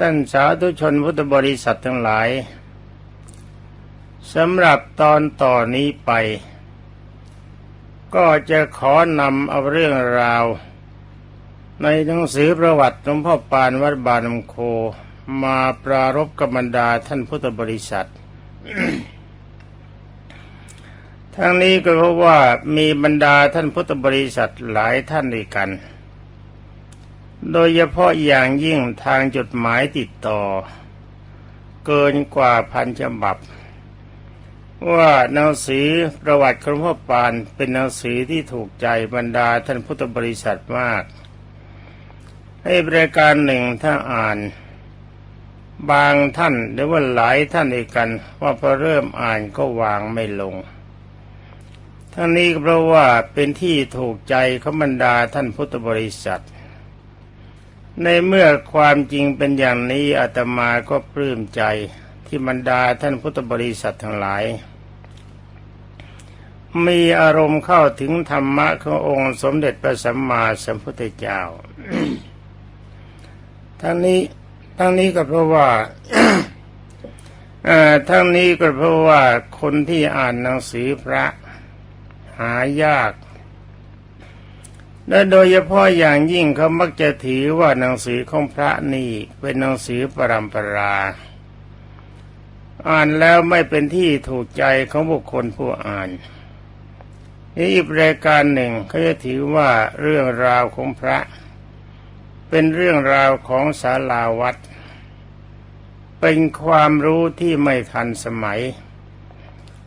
ท่านสาธุชนพุทธบริษัททั้งหลายสำหรับตอนต่อนนี้ไป ก็จะขอนำเอาเรื่องราว ในหนังสือประวัติหลวงพ่อปานวัดบานมโค มาปรารบกับบรรดาท่านพุทธบริษัท ทั้งนี้ก็เพราะว่ามีบรรดาท่านพุทธบริษัทหลายท่านด้วยกัน โดยเฉพาะอย่างยิ่งทางจดหมายติดต่อ เกินกว่าพันฉบับ ว่าหนังสือประวัติของพ่อปานเป็นหนังสือที่ถูกใจบรรดาท่านพุทธบริษัทมาก ให้บริการหนึ่งถ้าอ่าน บางท่านหรือว่าหลายท่านเอกกัน ว่าพอเริ่มอ่านก็วางไม่ลงทั้งนี้ก็เพราะว่าเป็นที่ถูกใจของบรรดาท่านพุทธบริษัท ในเมื่อความจริงเป็นอย่างนี้อาตมาก็ปลื้มใจที่บรรดาท่านพุทธบริษัททั้งหลาย มีอารมณ์เข้าถึงธรรมะขององค์สมเด็จพระสัมมาสัมพุทธเจ้า ทั้งนี้ทั้งนี้ก็เพราะว่าทั้งนี้ก็เพราะว่าคนที่อ่านหนังสือพระหายาก และโดยเฉพาะอย่างยิ่งเขามักจะถือว่าหนังสือของพระนี่เป็นหนังสือปรำปรา อ่านแล้วไม่เป็นที่ถูกใจของบุคคลผู้อ่านนี่อีกรายการหนึ่งเขาจะถือว่าเรื่องราวของพระ เป็นเรื่องราวของศาลาวัด เป็นความรู้ที่ไม่ทันสมัย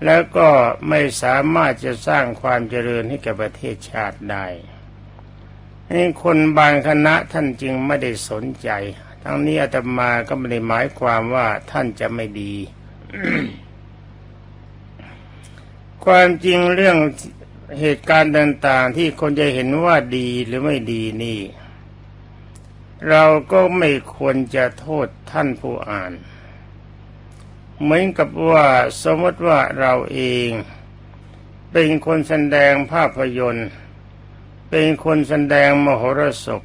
แล้วก็ไม่สามารถจะสร้างความเจริญให้แก่ประเทศชาติได้ นี่คนบางคณะท่านจึงไม่ได้สนใจ ทั้งนี้อาตมาก็ไม่ได้หมายความว่าท่านจะไม่ดี ความจริงเรื่องเหตุการณ์ต่าง ๆ ที่คนจะเห็นว่าดีหรือไม่ดีนี่ เราก็ไม่ควรจะโทษท่านผู้อ่าน เหมือนกับว่าสมมติว่าเราเอง เป็นคนแสดงภาพยนตร์ เป็นคนแสดงมโหรสพ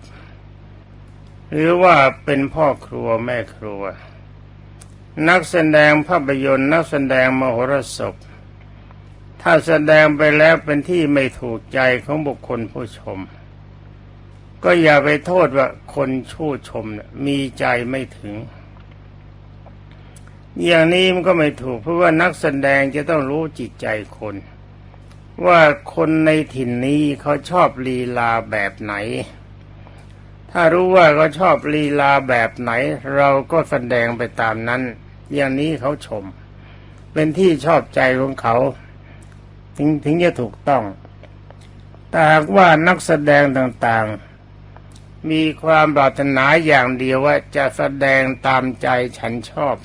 หรือว่าเป็นพ่อครัวแม่ครัว นักแสดงภาพยนตร์นักแสดงมโหรสพ ถ้าแสดงไปแล้วเป็นที่ไม่ถูกใจของบุคคลผู้ชม ก็อย่าไปโทษว่าคนชู้ชมมีใจไม่ถึง อย่างนี้มันก็ไม่ถูกเพราะว่านักแสดงจะต้องรู้จิตใจคน ว่าคนในถิ่นนี้เขาชอบลีลาแบบไหน ถ้ารู้ว่าเขาชอบลีลาแบบไหน เราก็แสดงไปตามนั้น อย่างนี้เขาชม เป็นที่ชอบใจของเขา ถึงถึงจะถูกต้อง แต่หากว่านักแสดงต่างๆ มีความปรารถนาอย่างเดียวว่าจะแสดงตามใจฉันชอบ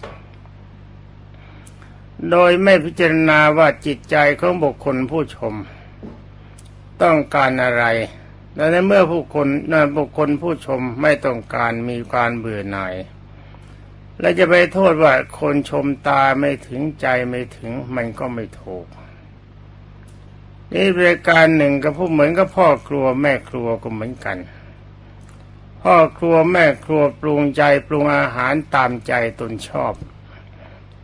โดยไม่พิจารณาว่าจิตใจของบุคคลผู้ชม ต้องการอะไร และในเมื่อผู้คนบุคคลผู้ชมไม่ต้องการมีการเบื่อหน่าย และจะไปโทษว่าคนชมตาไม่ถึงใจไม่ถึงมันก็ไม่ถูก นี่บริการหนึ่งกับผู้เหมือนกับพ่อครัวแม่ครัวก็เหมือนกัน พ่อครัวแม่ครัวปรุงใจปรุงอาหารตามใจตนชอบ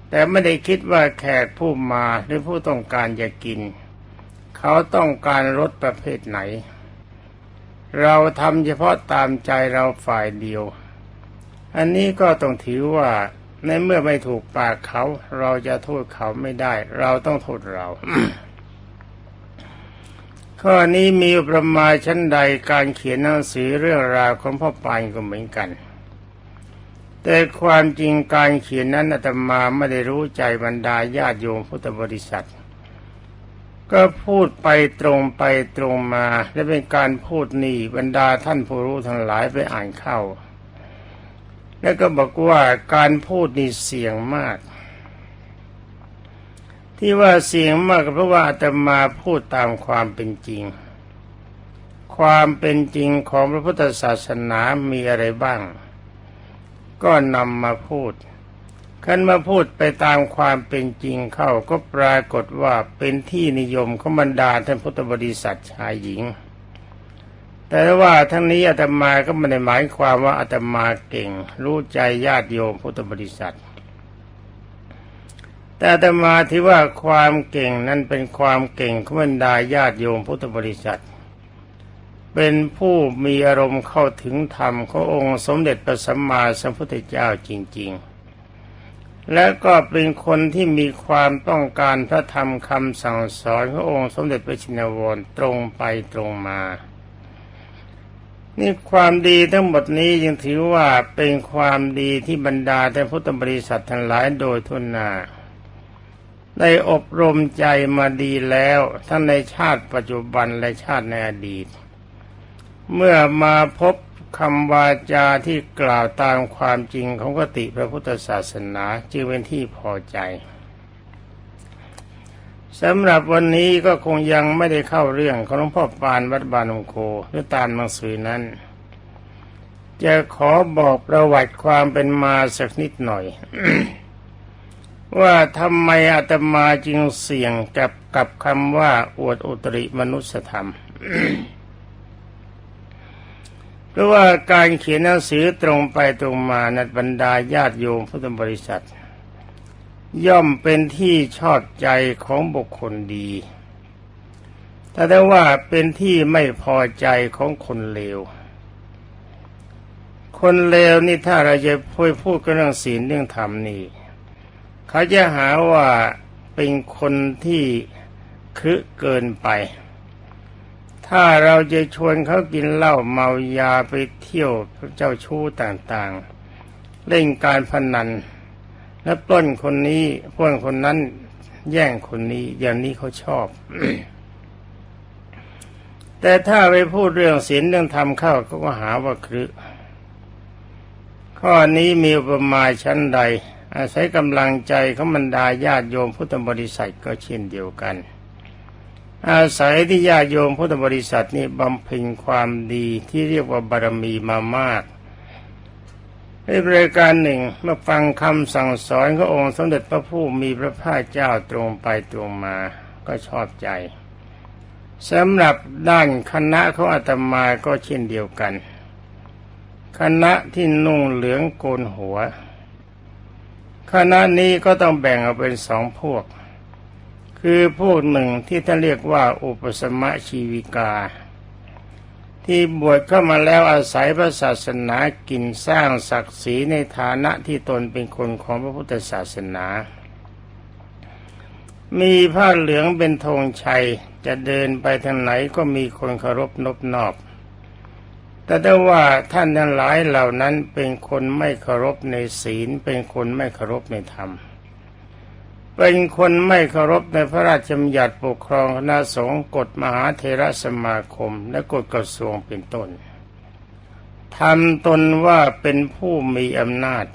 แต่ไม่ได้คิดว่าแขกผู้มาหรือผู้ต้องการจะกิน เขาต้องการรสประเภทไหน เราทำเฉพาะตามใจเราฝ่ายเดียว อันนี้ก็ต้องถือว่าในเมื่อไม่ถูกปากเขา เราจะโทษเขาไม่ได้ เราต้องโทษเราข้อนี้มีประมาณชั้นใดการเขียนหนังสือเรื่องราวของพ่อปานก็เหมือนกัน แต่ความจริงการเขียนนั้นอาตมาไม่ได้รู้ใจบรรดาญาติโยมพุทธบริษัท ก็พูดไปตรงไปตรงมา และเป็นการพูดนี่บรรดาท่านผู้รู้ทั้งหลายไปอ่านเข้า แล้วก็บอกว่าการพูดนี่เสี่ยงมาก ที่ว่าเสียงมากเพราะว่าอาตมาพูดตามความเป็นจริง ความเป็นจริงของพระพุทธศาสนามีอะไรบ้าง ก็นำมาพูดขันมาพูดไปตามความเป็นจริงเข้าก็ปรากฏว่าเป็นที่นิยมของบรรดาท่านพุทธบริษัทชายหญิง แต่ว่าทั้งนี้อาตมาก็ไม่ได้หมายความว่าอาตมาเก่ง รู้ใจญาติโยมพุทธบริษัท แต่อาตมาที่ว่าความเก่งนั้นเป็นความเก่งของบรรดาญาติโยมพุทธบริษัท เป็นผู้มีอารมณ์เข้าถึงธรรมขององค์สมเด็จพระสัมมาสัมพุทธเจ้าจริง ๆ และก็เป็นคนที่มีความต้องการพระธรรมคำสั่งสอนขององค์สมเด็จพระชินวรตรงไปตรงมา นี่ความดีทั้งหมดนี้ยังถือว่าเป็นความดีที่บรรดาแต่พุทธบริษัททั้งหลายโดยทุนนาได้อบรมใจมาดีแล้วทั้งในชาติปัจจุบันและชาติในอดีต เมื่อมาพบคำวาจาที่กล่าวตามความจริงของกติพระพุทธศาสนาจึงเป็นที่พอใจสำหรับวันนี้ก็คงยังไม่ได้เข้าเรื่องของหลวงพ่อปานวัดบานองโคหรือตามหนังสือนั้น จะขอบอกประวัติความเป็นมาสักนิดหน่อย ว่าทำไมอาตมาจึงเสี่ยงกับกับคำว่าอวดอุตริมนุสธรรม เพราะว่าการเขียนหนังสือตรงไปตรงมานัดบรรดาญาติโยมพุทธบริษัท ย่อมเป็นที่ชอบใจของบุคคลดีแต่ได้ว่าเป็นที่ไม่พอใจของคนเลว คนเลวนี่ถ้าเราจะพูดพูดกันเรื่องศีลเรื่องธรรมนี่ เขาจะหาว่าเป็นคนที่คึเกินไป ถ้าเราจะชวนเขากินเหล้าเมายาไปเที่ยวเจ้าชู้ต่างๆ เล่นการพนัน และปล้นคนนี้ปล้นคนนั้นแย่งคนนี้อย่างนี้เขาชอบ แต่ถ้าไปพูดเรื่องศีลเรื่องธรรมเข้าเขาก็หาว่าครึข้อนี้มีอุปมาชั้นใด อาศัยกำลังใจของบรรดาญาติโยมพุทธบริษัทก็เช่นเดียวกัน อาศัยที่ญาติโยมพุทธบริษัทนี่บำเพ็ญความดีที่เรียกว่าบารมีมามากในบริการหนึ่งเมื่อฟังคำสั่งสอนขององค์สมเด็จพระผู้มีพระภาคเจ้าตรงไปตรงมาก็ชอบใจสำหรับด้านคณะของอาตมาก็เช่นเดียวกัน คณะที่นุ่งเหลืองโกนหัว คณะนี้ก็ต้องแบ่งออกเป็นสองพวก คือพวกหนึ่งที่ท่านเรียกว่าอุปสมะชีวิกา ที่บวชเข้ามาแล้วอาศัยพระศาสนากินสร้างศักดิ์ศรีในฐานะที่ตนเป็นคนของพระพุทธศาสนา มีผ้าเหลืองเป็นธงชัยจะเดินไปทางไหนก็มีคนเคารพนบนอบแต่ได้ว่าท่านทั้งหลายเหล่านั้นเป็นคนไม่เคารพในศีล เป็นคนไม่เคารพในธรรม เป็นคนไม่เคารพในพระราชบัญญัติปกครองคณะสงฆ์กฎมหาเทระสมาคม และกฎกระทรวงเป็นต้นทำตนว่าเป็นผู้มีอำนาจ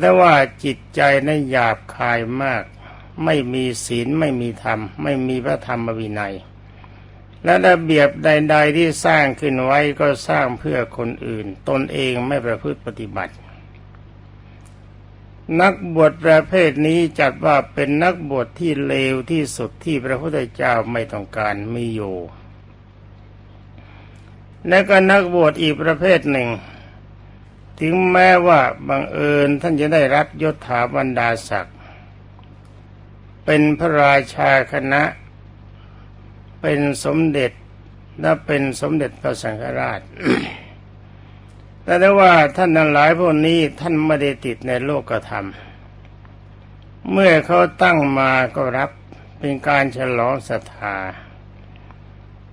แต่ว่าจิตใจนั้นหยาบคายมาก ไม่มีศีลไม่มีธรรม ไม่มีพระธรรมวินัย และระเบียบใด ๆที่สร้างขึ้นไว้ก็สร้างเพื่อคนอื่น ตนเองไม่ประพฤติปฏิบัติ นักบวชประเภทนี้จัดว่าเป็นนักบวชที่เลวที่สุดที่พระพุทธเจ้าไม่ต้องการมีอยู่ และก็นักบวชอีกประเภทหนึ่ง ถึงแม้ว่าบังเอิญท่านจะได้รับยศถาบรรดาศักดิ์เป็นพระราชาคณะ เป็นสมเด็จและเป็นสมเด็จพระสังฆราช แต่ได้ว่าท่านทั้งหลายพวกนี้ท่านไม่ได้ติดในโลกธรรม เมื่อเขาตั้งมาก็รับเป็นการฉลองศรัทธา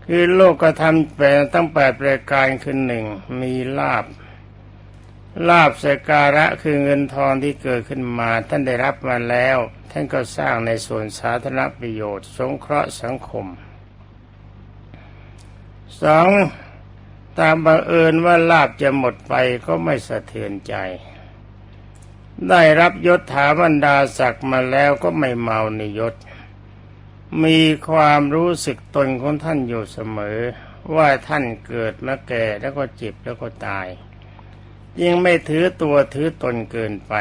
คือโลกธรรมแปลตั้งแปดประการคือหนึ่งมีลาบลาบสการะคือเงินทองที่เกิดขึ้นมา ท่านได้รับมาแล้ว ท่านก็สร้างในส่วนสาธารณประโยชน์ สงเคราะห์สังคมสอง ตามบังเอิญว่าลาบจะหมดไปก็ไม่สะเทือนใจ ได้รับยศถาบรรดาศักดิ์มาแล้วก็ไม่เมาในยศ มีความรู้สึกตนของท่านอยู่เสมอ ว่าท่านเกิดมาแก่แล้วก็เจ็บแล้วก็ตาย ยิ่งไม่ถือตัวถือตนเกินไป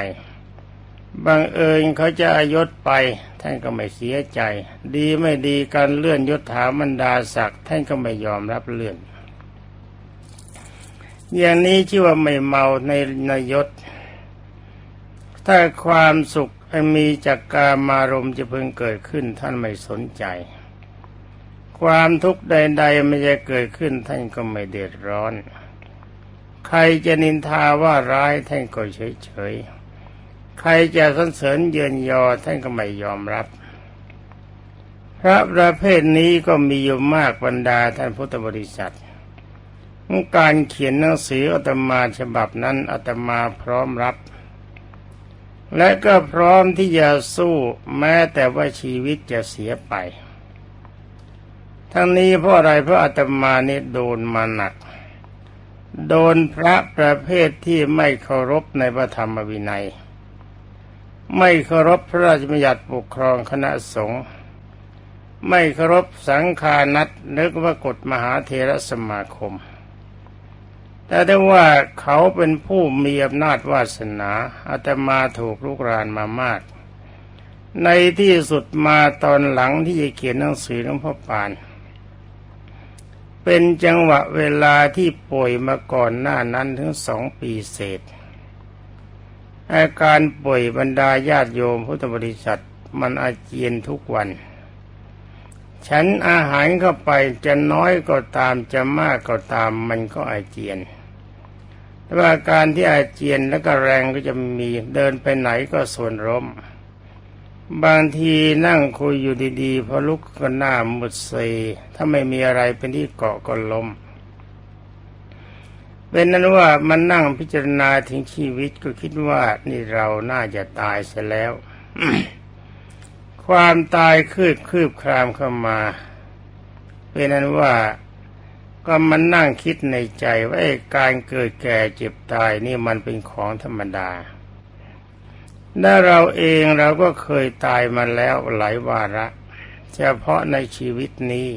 บังเอิญเขาจะอายศไป ท่านก็ไม่เสียใจ ดีไม่ดีการเลื่อนยศถาบรรดาศักดิ์ท่านก็ไม่ยอมรับเลื่อน อย่างนี้ชื่อว่าไม่เมาในนยศ ถ้าความสุขมีจากกามารมจะเพิ่งเกิดขึ้น ท่านไม่สนใจ ความทุกข์ใดๆไม่จะเกิดขึ้น ท่านก็ไม่เดือดร้อน ใครจะนินทาว่าร้ายท่านก็เฉยๆ ใครจะสรรเสริญเยินยอท่านก็ไม่ยอมรับ พระประเภทนี้ก็มีอยู่มากบรรดาท่านพุทธบริษัท การเขียนหนังสืออาตมาฉบับนั้นอาตมาพร้อมรับ และก็พร้อมที่จะสู้แม้แต่ว่าชีวิตจะเสียไป ทั้งนี้เพราะอะไรเพราะอาตมานี่โดนมาหนัก โดนพระประเภทที่ไม่เคารพในพระธรรมวินัย ไม่เคารพพระราชบัญญัติปกครองคณะสงฆ์ไม่เคารพสังฆานัตนึกว่ากฎมหาเทรสมาคม แต่ได้ว่าเขาเป็นผู้มีอำนาจวาสนาอาตมาถูกลุกรานมามาก ในที่สุดมาตอนหลังที่จะเขียนหนังสือหลวงพ่อปาน เป็นจังหวะเวลาที่ป่วยมาก่อนหน้านั้นถึงสองปีเศษ อาการป่วยบรรดาญาติโยมพุทธบริษัทมันอาเจียนทุกวัน ฉันอาหารเข้าไปจะน้อยก็ตามจะมากก็ตามมันก็อาเจียน แต่ว่าการที่อาเจียนแล้วก็แรงก็จะมีเดินไปไหนก็ส่วนร่มบางทีนั่งคุยอยู่ดีๆพอลุกก็หน้ามุดเซถ้าไม่มีอะไรเป็นที่เกาะก็ล้มเป็นนั้นว่ามันนั่งพิจารณาถึงชีวิตก็คิดว่านี่เราน่าจะตายเสียแล้ว ความตายคืบคืบคลามเข้ามา เป็นนั้นว่า ก็มันนั่งคิดในใจว่าการเกิดแก่เจ็บตายนี่มันเป็นของธรรมดาและเราเองเราก็เคยตายมาแล้วหลายวาระ เฉพาะในชีวิตนี้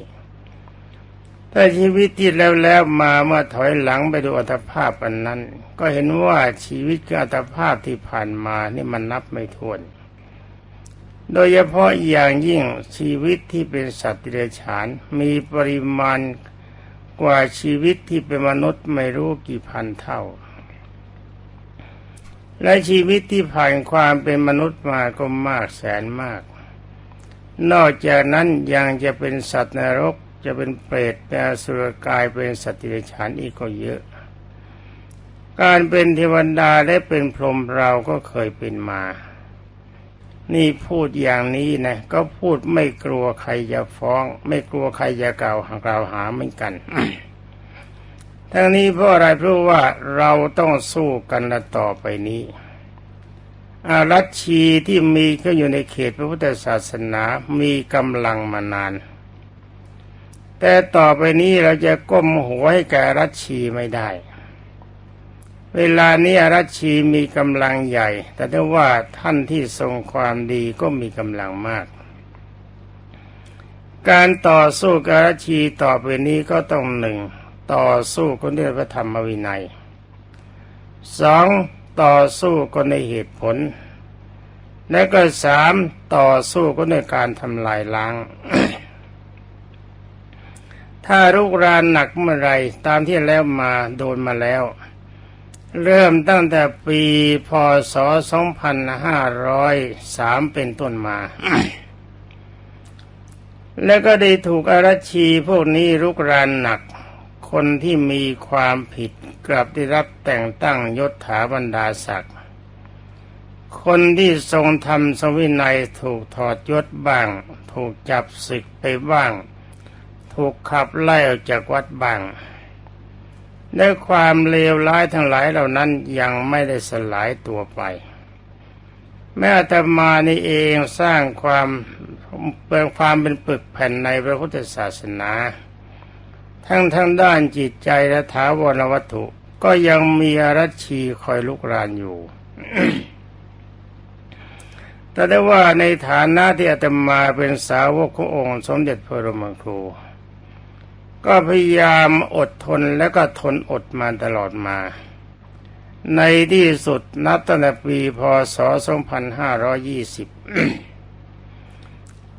แต่ชีวิตที่แล้วแล้วมาเมื่อถอยหลังไปดูอัตภาพอันนั้น ก็เห็นว่าชีวิตกับอัตภาพที่ผ่านมานี่มันนับไม่ถ้วน โดยเฉพาะอย่างยิ่งชีวิตที่เป็นสัตว์เดิเรกชันมีปริมาณ กว่าชีวิตที่เป็นมนุษย์ไม่รู้กี่พันเท่า และชีวิตที่ผ่านความเป็นมนุษย์มาก็มากแสนมาก นอกจากนั้นยังจะเป็นสัตว์นรกจะเป็นเปรตเป็นอสุรกายเป็นสัตว์ดิเรกชันอีกก็เยอะ การเป็นเทวดาและเป็นพรหมเราก็เคยเป็นมา นี่พูดอย่างนี้นะก็พูดไม่กลัวใครจะฟ้อง ไม่กลัวใครจะกล่าวหากล่าวหาเหมือนกันทั้งนี้เพราะอะไรเพราะว่าเราต้องสู้กันต่อไปนี้อารัชชีที่มีก็อยู่ในเขตพระพุทธศาสนามีกำลังมานาน แต่ต่อไปนี้เราจะก้มหัวให้แก่รัชชีไม่ได้ เวลานี้อรัชชีมีกำลังใหญ่ แต่ถ้าว่าท่านที่ทรงความดีก็มีกำลังมาก การต่อสู้กับอรัชชีต่อไปนี้ก็ต้องหนึ่งต่อสู้คนด้วยพระธรรมวินัยสองต่อสู้ก็ในเหตุผล และก็สามต่อสู้ก็ในการทำลายล้าง ถ้ารุกรานหนักเมื่อไรตามที่แล้วมาโดนมาแล้ว เริ่มตั้งแต่ปีพศ 2503 เป็นต้นมา แล้วก็ได้ถูกอารัชชีพวกนี้รุกรานหนัก คนที่มีความผิดกลับได้รับแต่งตั้งยศถาบรรดาศักดิ์ คนที่ทรงธรรมสวินัยถูกถอดยศบ้าง ถูกจับศึกไปบ้าง ถูกขับไล่ออกจากวัดบ้าง และความเลวร้ายทั้งหลายเหล่านั้นยังไม่ได้สลายตัวไป แม้อาตมานี่เองสร้างความเป็นความเป็นปึกแผ่นในพระพุทธศาสนา ทั้งทั้งด้านจิตใจและถาวรวัตถุ ก็ยังมีอารัชีคอยลุกรานอยู่ แต่ได้ว่าในฐานะที่อาตมาเป็นสาวกขององค์ สมเด็จพระรมครู ก็พยายามอดทนและก็ทนอดมาตลอดมา ในที่สุดนับตั้งแต่ปีพศ 2520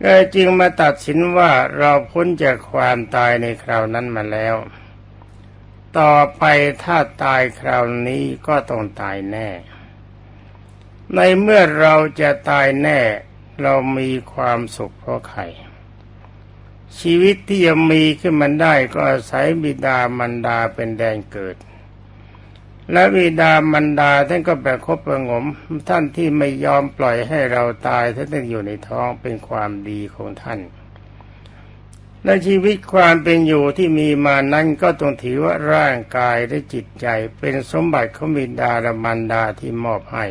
ก็จึงมาตัดสินว่าเราพ้นจากความตายในคราวนั้นมาแล้ว ต่อไปถ้าตายคราวนี้ก็ต้องตายแน่ ในเมื่อเราจะตายแน่ เรามีความสุขเพราะใคร ชีวิตที่จะมีขึ้นมาได้ก็อาศัยบิดามารดาเป็นแดนเกิด และบิดามารดาท่านก็แบบคบประงม ท่านที่ไม่ยอมปล่อยให้เราตายท่านยังอยู่ในท้องเป็นความดีของท่าน และชีวิตความเป็นอยู่ที่มีมานั้นก็ต้องถือว่าร่างกายและจิตใจเป็นสมบัติของบิดาและมารดาที่มอบให้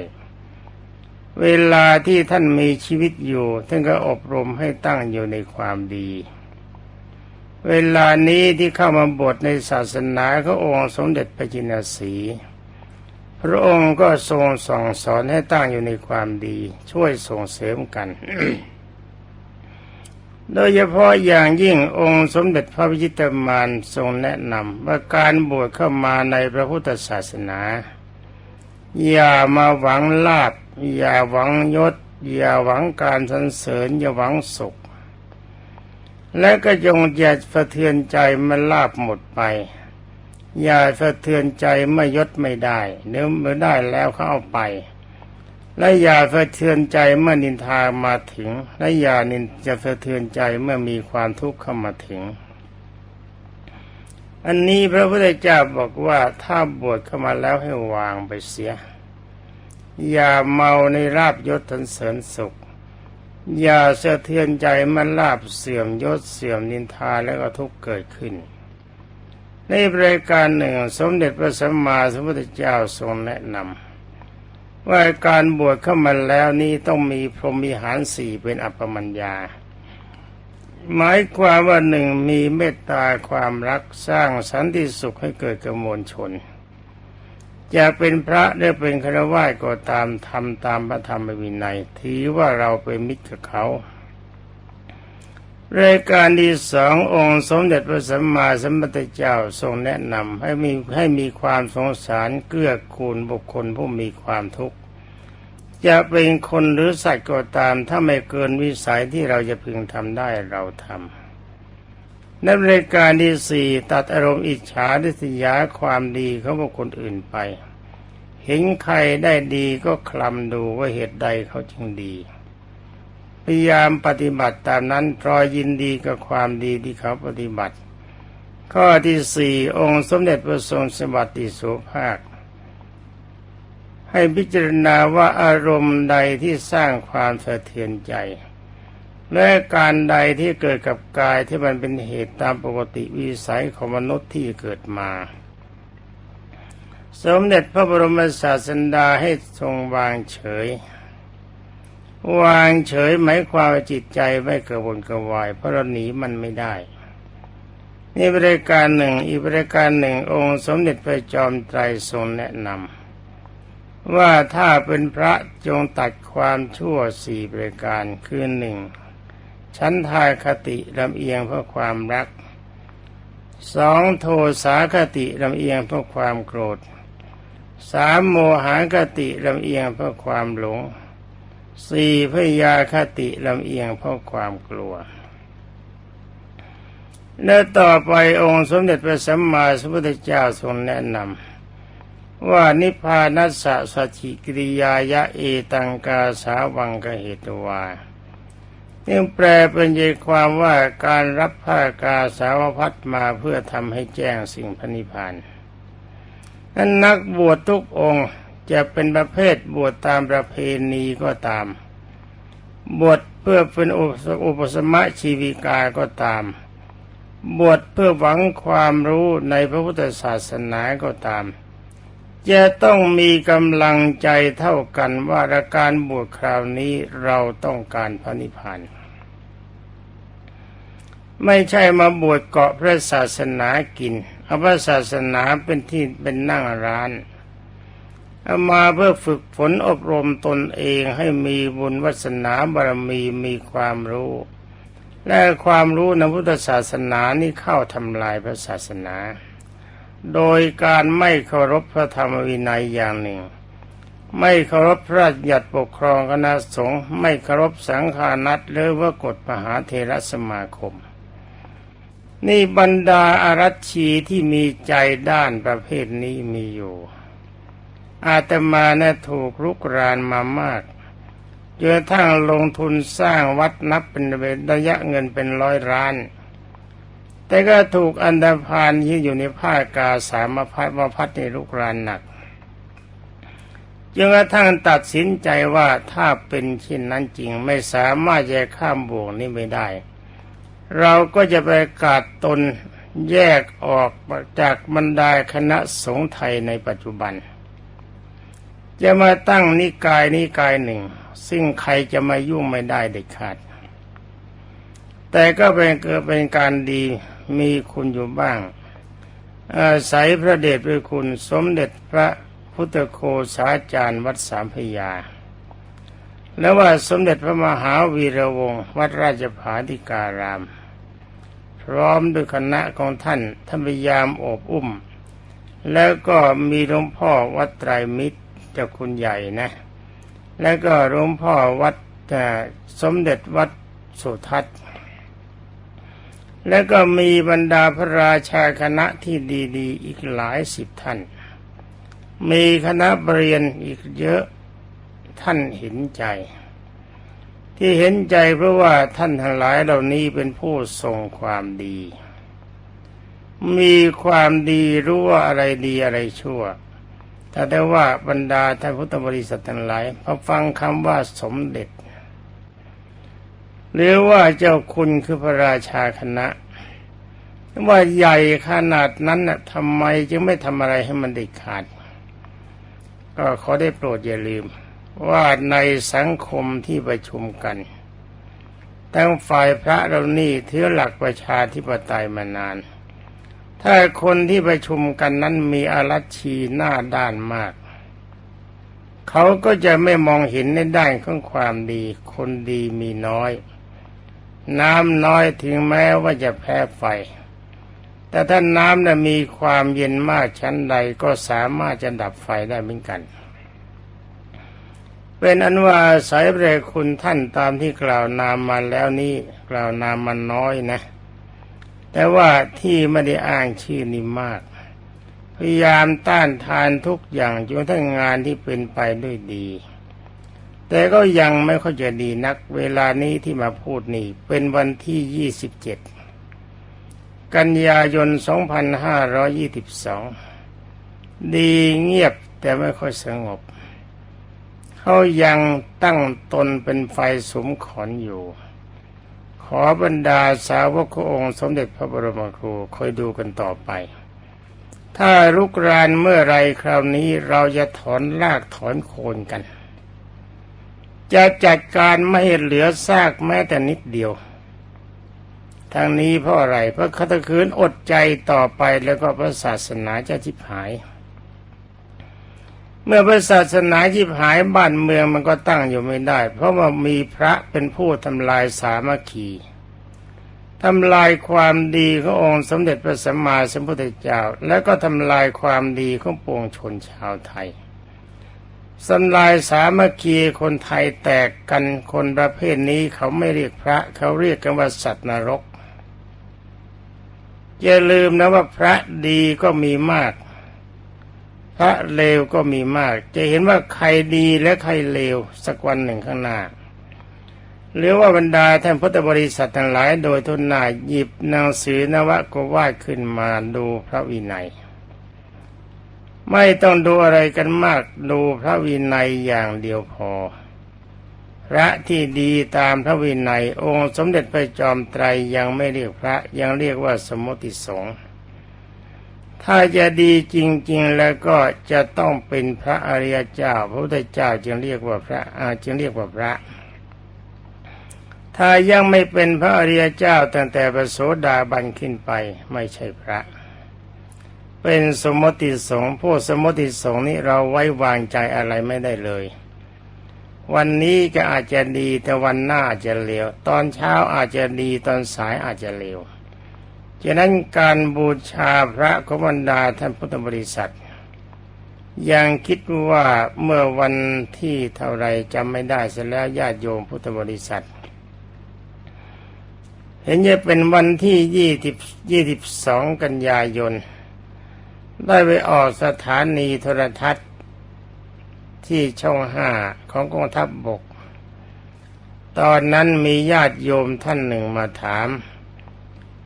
เวลาที่ท่านมีชีวิตอยู่ ท่านก็อบรมให้ตั้งอยู่ในความดี เวลานี้ที่เข้ามาบวชในศาสนาขององค์สมเด็จพระจินสีพระองค์ก็ทรงส่องสอนให้ตั้งอยู่ในความดี ช่วยส่งเสริมกัน โดยเฉพาะอย่างยิ่งองค์สมเด็จพระวิจิตรมานทรงแนะนำว่าการบวชเข้ามาในพระพุทธศาสนา อย่ามาหวังลาบอย่าหวังยศ อย่าหวังการสรรเสริญ อย่าหวังสุข และก็จงอย่าสะเทือนใจมื่อลาบหมดไป อย่าสะเทือนใจเมื่อยศไม่ได้เนื้อเมื่อได้แล้วเขาเอาไป และอย่าสะเทือนใจเมื่อนินทามาถึง และอย่านินจะสะเทือนใจเมื่อมีความทุกข์เข้ามาถึง อันนี้พระพุทธเจ้าบอกว่าถ้าบวชเข้ามาแล้วให้วางไปเสีย อย่าเมาในราบยศทันเสริญสุข อย่าสะเทือนใจมันลาบเสื่อมยศเสื่อมนินทาแล้วก็ทุกข์เกิดขึ้น ในรายการหนึ่ง สมเด็จพระสัมมาสัมพุทธเจ้าทรงแนะนำว่าการบวชเข้ามาแล้วนี้ต้องมีพรหมิหารสี่เป็นอัปปมัญญา หมายความว่าหนึ่งมีเมตตาความรักสร้างสันติสุขให้เกิดกับมวลชน จะเป็นพระหรือเป็นฆราวาสก็ตามทำตามพระธรรมวินัยถือว่าเราเป็นมิตรกับเขารายการที่สององค์สมเด็จพระสัมมาสัมพุทธเจ้าทรงแนะนำให้มีให้มีความสงสารเกื้อกูลบุคคลผู้มีความทุกข์จะเป็นคนหรือสัตว์ก็ตามถ้าไม่เกินวิสัยที่เราจะพึงทำได้เราทำ ในรายการที่สี่ตัดอารมณ์อิจฉาดิษยาความดีเของบุคคลอื่นไป เห็นใครได้ดีก็คลำดูว่าเหตุใดเขาจึงดี พยายามปฏิบัติตามนั้นรอยยินดีกับความดีที่เขาปฏิบัติ ข้อที่สี่องค์สมเด็จพระทรงสวัสดิโสภาค ให้พิจารณาว่าอารมณ์ใดที่สร้างความสะเทือนใจ และการใดที่เกิดกับกายที่มันเป็นเหตุตามปกติวิสัยของมนุษย์ที่เกิดมา สมเด็จพระบรมศาสดาให้ทรงวางเฉย วางเฉยหมายความว่าจิตใจไม่กระวนกระวาย เพราะเราหนีมันไม่ได้ นี่บริการหนึ่งอีกบริการหนึ่งองค์สมเด็จพระจอมไตรทรงแนะนำว่าถ้าเป็นพระจงตัดความชั่วสี่บริการคือหนึ่ง ชั้นทายคติลำเอียงเพราะความรักสองโทสาคติลำเอียงเพราะความโกรธสามโมหคติลำเอียงเพราะความหลงสี่พยาคติลำเอียงเพราะความกลัว และต่อไปองค์สมเด็จพระสัมมาสัมพุทธเจ้าทรงแนะนำว่านิพพานัสสะสัจฉิกิริยายะเอตังกาสาวังกเหตุวา นี่แปลเป็นใจความว่าการรับผ้ากาสาวพัดมาเพื่อทำให้แจ้งสิ่งพนิพพานนั้นนักบวชทุกองค์จะเป็นประเภทบวชตามประเพณีก็ตาม บวชเพื่อเป็นอุปสมะชีวิกาก็ตาม บวชเพื่อหวังความรู้ในพระพุทธศาสนาก็ตาม จะต้องมีกำลังใจเท่ากันว่าการบวชคราวนี้เราต้องการพระนิพพานไม่ใช่มาบวชเกาะพระศาสนากินเอาพระศาสนาเป็นที่เป็นนั่งร้านเอามาเพื่อฝึกฝนอบรมตนเองให้มีบุญวัสนาบารมีมีความรู้ และความรู้ในพุทธศาสนานี่เข้าทำลายพระศาสนา โดยการไม่เคารพพระธรรมวินัยอย่างหนึ่ง ไม่เคารพพระราชญัติปกครองคณะสงฆ์ไม่เคารพสังฆานัตหรือว่ากฎมหาเทรสมาคม นี่บรรดาอารัชชีที่มีใจด้านประเภทนี้มีอยู่ อาตมานะ่ะถูกลุกรานมามากจนทั่งลงทุนสร้างวัดนับเป็นระยะเงินเป็นร้อยล้าน แต่ก็ถูกอันดาพานที่อยู่ในผ้ากาสามพัดมาพัดในลุกรานหนักจนกระทั่งตัดสินใจว่าถ้าเป็นเช่นนั้นจริงไม่สามารถจะข้ามบ่วงนี้ไม่ได้ เราก็จะไปกาดตนแยกออกจากบรรดาคณะสงฆ์ไทยในปัจจุบัน จะมาตั้งนิกายนิกายหนึ่ง ซึ่งใครจะมายุ่งไม่ได้เด็ดขาด แต่ก็เป็นเกิดเป็นการดี มีคุณอยู่บ้าง อาศัยพระเดชพระคุณสมเด็จพระพุทธโคสาจารย์วัดสามพยา แล้วว่าสมเด็จพระมหาวีระวงศ์วัดราชภาธิการาม พร้อมด้วยคณะของท่านท่านพยายามโอบอุ้ม แล้วก็มีหลวงพ่อวัดไตรมิตรเจ้าคุณใหญ่นะ แล้วก็หลวงพ่อวัดสมเด็จวัดสุทัศน์ แล้วก็มีบรรดาพระราชาคณะที่ดีๆ อีกหลายสิบท่าน มีคณะบริยนอีกเยอะท่านเห็นใจ ที่เห็นใจเพราะว่าท่านทั้งหลายเหล่านี้เป็นผู้ทรงความดี มีความดีรู้ว่าอะไรดีอะไรชั่ว แต่ได้ว่าบรรดาท่านพุทธบริษัททั้งหลายพอฟังคำว่าสมเด็จ หรือว่าเจ้าคุณคือพระราชาคณะ ว่าใหญ่ขนาดนั้นน่ะทำไมจึงไม่ทำอะไรให้มันเด็ดขาด ก็ขอได้โปรดอย่าลืม ว่าในสังคมที่ประชุมกันทั้งฝ่ายพระเรานี่ถือหลักประชาธิปไตยมานาน ถ้าคนที่ประชุมกันนั้นมีอารัชชีหน้าด้านมาก เขาก็จะไม่มองเห็นในด้านของความดี คนดีมีน้อย น้ำน้อยถึงแม้ว่าจะแพ้ไฟ แต่ถ้าน้ำนะมีความเย็นมากชั้นใดก็สามารถจะดับไฟได้เหมือนกัน เป็นอันว่าสายเรคุณท่านตามที่กล่าวนามมาแล้วนี้กล่าวนามมันน้อยนะ แต่ว่าที่ไม่ได้อ้างชื่อนี่มาก พยายามต้านทานทุกอย่างจนทั้งงานที่เป็นไปด้วยดี แต่ก็ยังไม่ค่อยจะดีนัก เวลานี้ที่มาพูดนี่ เป็นวันที่ 27 กันยายน 2522 ดีเงียบแต่ไม่ค่อยสงบ เขายังตั้งตนเป็นไฟสมขอนอยู่ ขอบรรดาสาวกขององค์ สมเด็จพระบรมครูคอยดูกันต่อไปถ้ารุกรานเมื่อไรคราวนี้เราจะถอนรากถอนโคนกัน จะจัดการไม่ให้เหลือซากแม้แต่นิดเดียว ทางนี้เพราะอะไร เพราะคัตะคืนอดใจต่อไปแล้วก็พระศาสนาจะทิพหาย เมื่อพระศาสนาทิพหายบ้านเมืองมันก็ตั้งอยู่ไม่ได้ เพราะว่ามีพระเป็นผู้ทำลายสามัคคีทำลายความดีขององค์สมเด็จพระสัมมาสัมพุทธเจ้า และก็ทำลายความดีของปวงชนชาวไทย สลายสามัคคีคนไทยแตกกันคนประเภทนี้เขาไม่เรียกพระ เขาเรียกกันว่าสัตว์นรก อย่าลืมนะว่าพระดีก็มีมาก พระเลวก็มีมาก จะเห็นว่าใครดีและใครเลวสักวันหนึ่งข้างหน้าหรือว่าบรรดาท่านพุทธบริษัททั้งหลายโดยทุนน้าหยิบหนังสือนวโกวาดขึ้นมาดูพระวินัย ไม่ต้องดูอะไรกันมากดูพระวินัยอย่างเดียวพอ พระที่ดีตามพระวินัย องค์สมเด็จพระจอมไตรยังไม่เรียกพระยังเรียกว่าสมมติสงฆ์ถ้าจะดีจริง ๆ แล้วก็จะต้องเป็นพระอริยเจ้า พระพุทธเจ้าจึงเรียกว่าพระอาจึงเรียกว่าพระ ถ้ายังไม่เป็นพระอริยเจ้าตั้งแต่พระโสดาบันขึ้นไปไม่ใช่พระ เป็นสมมติสงฆ์ผู้สมมติสงฆ์นี้เราไว้วางใจอะไรไม่ได้เลย วันนี้ก็อาจจะดีแต่วันหน้าอาจจะเลวตอนเช้าอาจจะดีตอนสายอาจจะเลวฉะนั้นการบูชาพระขบรรดาท่านพุทธบริษัท ยังคิดว่าเมื่อวันที่เท่าไรจำไม่ได้เสร็จแล้วญาติโยมพุทธบริษัท เห็นจะเป็นวันที่ยี่สิบยี่สิบสองกันยายน ได้ไปออกสถานีโทรทัศน์ที่ช่องห้าของกองทัพบบก ตอนนั้นมีญาติโยมท่านหนึ่งมาถาม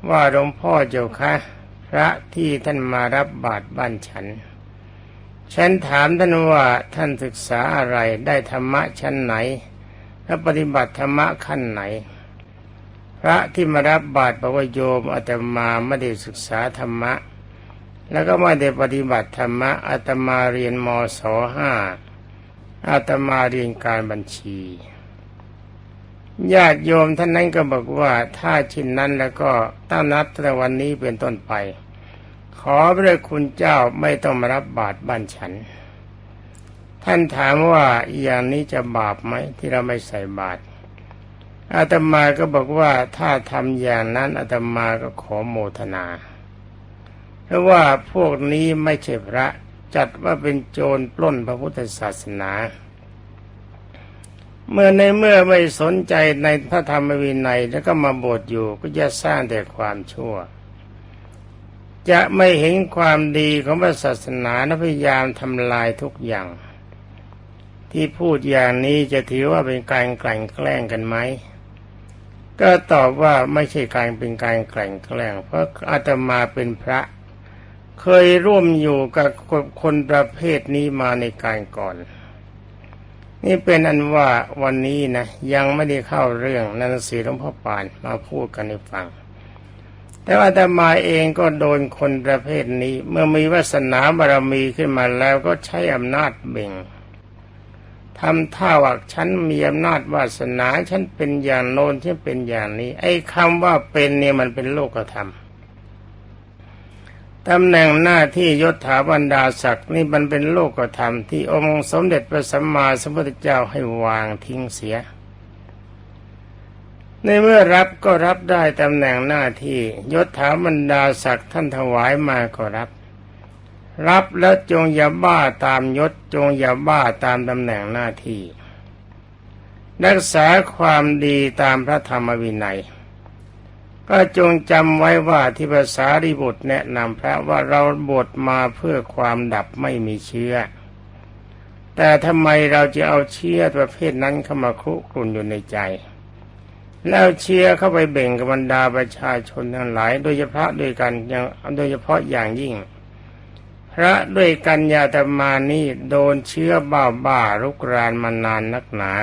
ว่าหลวงพ่อเจ้าคะพระที่ท่านมารับบาตรบ้านฉัน ฉันถามท่านว่าท่านศึกษาอะไรได้ธรรมะชั้นไหน และปฏิบัติธรรมะขั้นไหน พระที่มารับบาตรบอกว่าโยมอาตมาไม่ได้ศึกษาธรรมะ แล้วก็ไม่ได้ปฏิบัติธรรมะอาตมาเรียนมศห้าอาตมาเรียนการบัญชีญาติโยมท่านนั้นก็บอกว่าถ้าชินนั้นแล้วก็ตั้งนับแต่วันนี้เป็นต้นไป ขอพระคุณเจ้าไม่ต้องมารับบาตรบ้านฉัน ท่านถามว่าอย่างนี้จะบาปไหมที่เราไม่ใส่บาตรอาตมาก็บอกว่าถ้าทำอย่างนั้นอาตมาก็ขอโมทนา เพราะว่าพวกนี้ไม่ใช่พระจัดว่าเป็นโจรปล้นพระพุทธศาสนา เมื่อในเมื่อไม่สนใจในพระธรรมวินัยแล้วก็มาบวชอยู่ก็จะสร้างแต่ความชั่ว จะไม่เห็นความดีของพระศาสนาและพยายามทำลายทุกอย่าง ที่พูดอย่างนี้จะถือว่าเป็นการกลั่นแกล้งกันไหมก็ตอบว่าไม่ใช่การเป็นการกลั่นแกล้ง เพราะอาตมาเป็นพระ เคยร่วมอยู่กับคนประเภทนี้มาในการก่อน นี่เป็นอันว่าวันนี้นะยังไม่ได้เข้าเรื่องนันสีหลวงพ่อปานมาพูดกันให้ฟัง แต่ว่าอาตมาเองก็โดนคนประเภทนี้ เมื่อมีวาสนาบารมีขึ้นมาแล้วก็ใช้อำนาจเบ่งทำท่าว่าฉันมีอำนาจวาสนาฉันเป็นอย่างโน้นฉันเป็นอย่างนี้ ไอ้คำว่าเป็นเนี่ยมันเป็นโลกธรรม ตำแหน่งหน้าที่ยศถาบรรดาศักดิ์นี่มันเป็นโลกธรรมที่องค์สมเด็จพระสัมมาสัมพุทธเจ้าให้วางทิ้งเสีย ในเมื่อรับก็รับได้ตำแหน่งหน้าที่ยศถาบรรดาศักดิ์ท่านถวายมาก็รับ รับแล้วจงอย่าบ้าตามยศจงอย่าบ้าตามตำแหน่งหน้าที่ รักษาความดีตามพระธรรมวินัย ก็จงจำไว้ว่าที่ภาษาริบุตรแนะนำพระว่าเราบวชมาเพื่อความดับไม่มีเชื้อ แต่ทำไมเราจะเอาเชื้อประเภทนั้นเข้ามาคุกรุ่นอยู่ในใจ แล้วเชื้อเข้าไปเบ่งกับบรรดาประชาชนทั้งหลาย โดยเฉพาะด้วยกันอย่างโดยเฉพาะอย่างยิ่ง พระด้วยกัญญาตมานี่โดนเชื้อบ้าบ้ารุกรานมานานนักหนา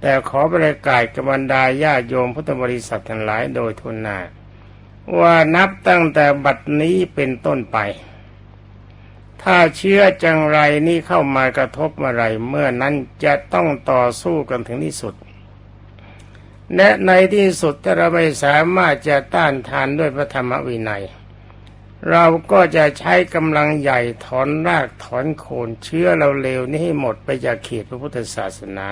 แต่ขอประกาศกับบรรดาญาโยมพุทธบริษัททั้งหลายโดยทุนหน้า ว่านับตั้งแต่บัดนี้เป็นต้นไป ถ้าเชื้อจังไรนี่เข้ามากระทบอะไรเมื่อนั้นจะต้องต่อสู้กันถึงที่สุดและในที่สุดถ้าเราไม่สามารถจะต้านทานด้วยพระธรรมวินัย เราก็จะใช้กำลังใหญ่ถอนรากถอนโคนเชื้อเราเลวนี้ให้หมดไปจากเขตพระพุทธศาสนา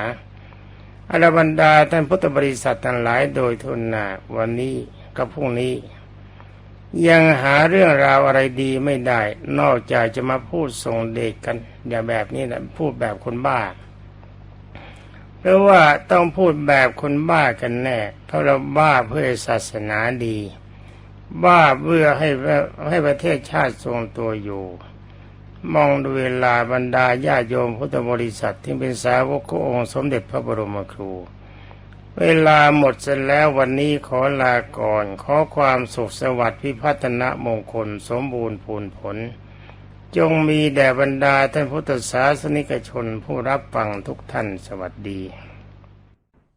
อรบรรดาท่านพุทธบริษัททั้งหลายโดยทุนนาวันนี้กับพรุ่งนี้ ยังหาเรื่องราวอะไรดีไม่ได้ นอกจากจะมาพูดส่งเด็กกัน อย่าแบบนี้นะพูดแบบคนบ้าเพราะว่าต้องพูดแบบคนบ้ากันแน่เพราะเราบ้าเพื่อศาสนาดี บ้าเพื่อให้ให้ประเทศชาติทรงตัวอยู่ มองดูเวลาบรรดาญาโยมพุทธบริษัทที่เป็นสาวกขององค์สมเด็จพระบรมครู เวลาหมดเสร็จแล้ววันนี้ขอลาก่อน ขอความสุขสวัสดิ์พิพัฒนะมงคลสมบูรณ์ผลผล จงมีแด่บรรดาท่านพุทธศาสนิกชนผู้รับฟังทุกท่านสวัสดี